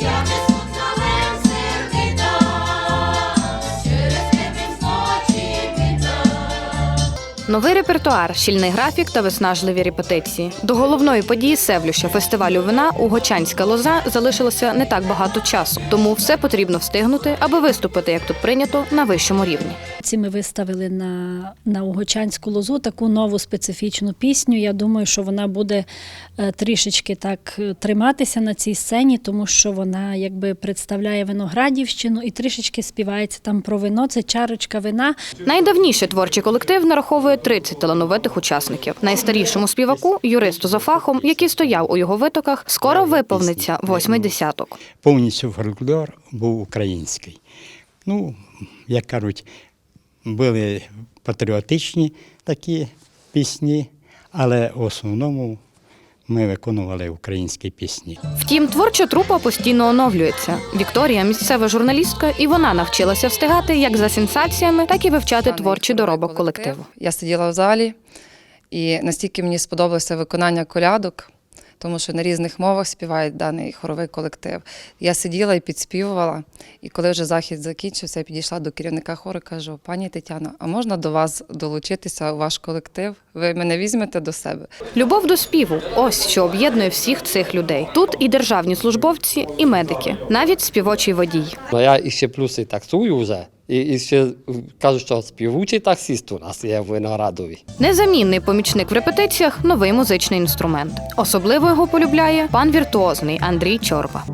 Yeah. Новий репертуар, щільний графік та виснажливі репетиції. До головної події Севлюща фестивалю вина Угочанська лоза залишилося не так багато часу, тому все потрібно встигнути, аби виступити, як тут прийнято, на вищому рівні. Ці ми виставили на, на Угочанську лозу таку нову специфічну пісню. Я думаю, що вона буде е, трішечки так е, триматися на цій сцені, тому що вона якби представляє Виноградівщину і трішечки співається там про вино. Це чарочка вина. Найдавніший творчий колектив нараховує 30 талановитих учасників. Найстарішому співаку, юристу за фахом, який стояв у його витоках, скоро виповниться восьмий десяток. повністю фольклор був український. Ну, як кажуть, були патріотичні такі пісні, але в основному ми виконували українські пісні. Втім, творча трупа постійно оновлюється. Вікторія місцева журналістка, і вона навчилася встигати як за сенсаціями, так і вивчати творчий доробок колективу. Я сиділа в залі, і настільки мені сподобалося виконання колядок, тому що на різних мовах співає даний хоровий колектив. Я сиділа і підспівувала. І коли вже захід закінчився, я підійшла до керівника хору і кажу: пані Тетяно, а можна до вас долучитися у ваш колектив? Ви мене візьмете до себе? Любов до співу ось що об'єднує всіх цих людей. Тут і державні службовці, і медики, навіть співочий водій. Ja i ще плюси таксую вже. І, і ще кажуть, що співучий таксист у нас є в Виноградові. Незамінний помічник в репетиціях новий музичний інструмент. Особливо його полюбляє пан віртуозний Андрій Чорба.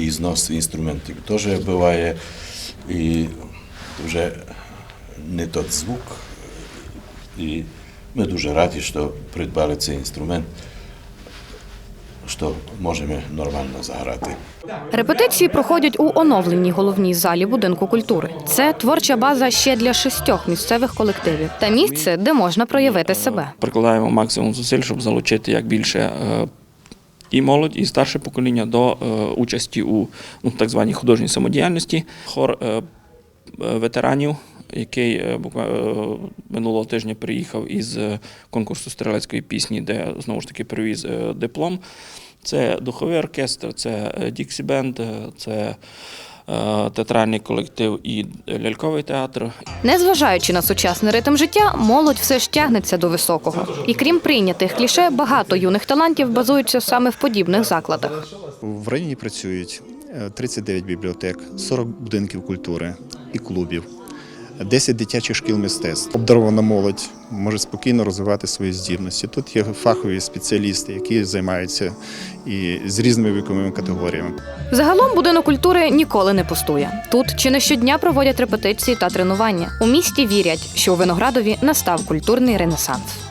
І знос інструментів теж буває, і вже не той звук. І ми дуже раді, що придбали цей інструмент, що можемо нормально заграти. Репетиції проходять у оновленій головній залі будинку культури. Це творча база ще для шістьох місцевих колективів та місце, де можна проявити себе. прикладаємо максимум зусиль, щоб залучити як більше е, і молодь, і старше покоління до е, участі у ну, так званій художній самодіяльності. Хор е, ветеранів, який е, е, минулого тижня приїхав із е, конкурсу стрілецької пісні, де знову ж таки привіз диплом. Це духовий оркестр, це Діксі Бенд, це театральний колектив і ляльковий театр, Незважаючи на сучасний ритм життя, молодь все ж тягнеться до високого. І крім прийнятих кліше, багато юних талантів базуються саме в подібних закладах. В районі працюють е, 39 бібліотек, 40 будинків культури і клубів, 10 дитячих шкіл мистецтв. Обдарована молодь може спокійно розвивати свої здібності. Тут є фахові спеціалісти, які займаються і з різними віковими категоріями. Загалом будинок культури ніколи не пустує. Тут чи не щодня проводять репетиції та тренування. У місті вірять, що у Виноградові настав культурний ренесанс.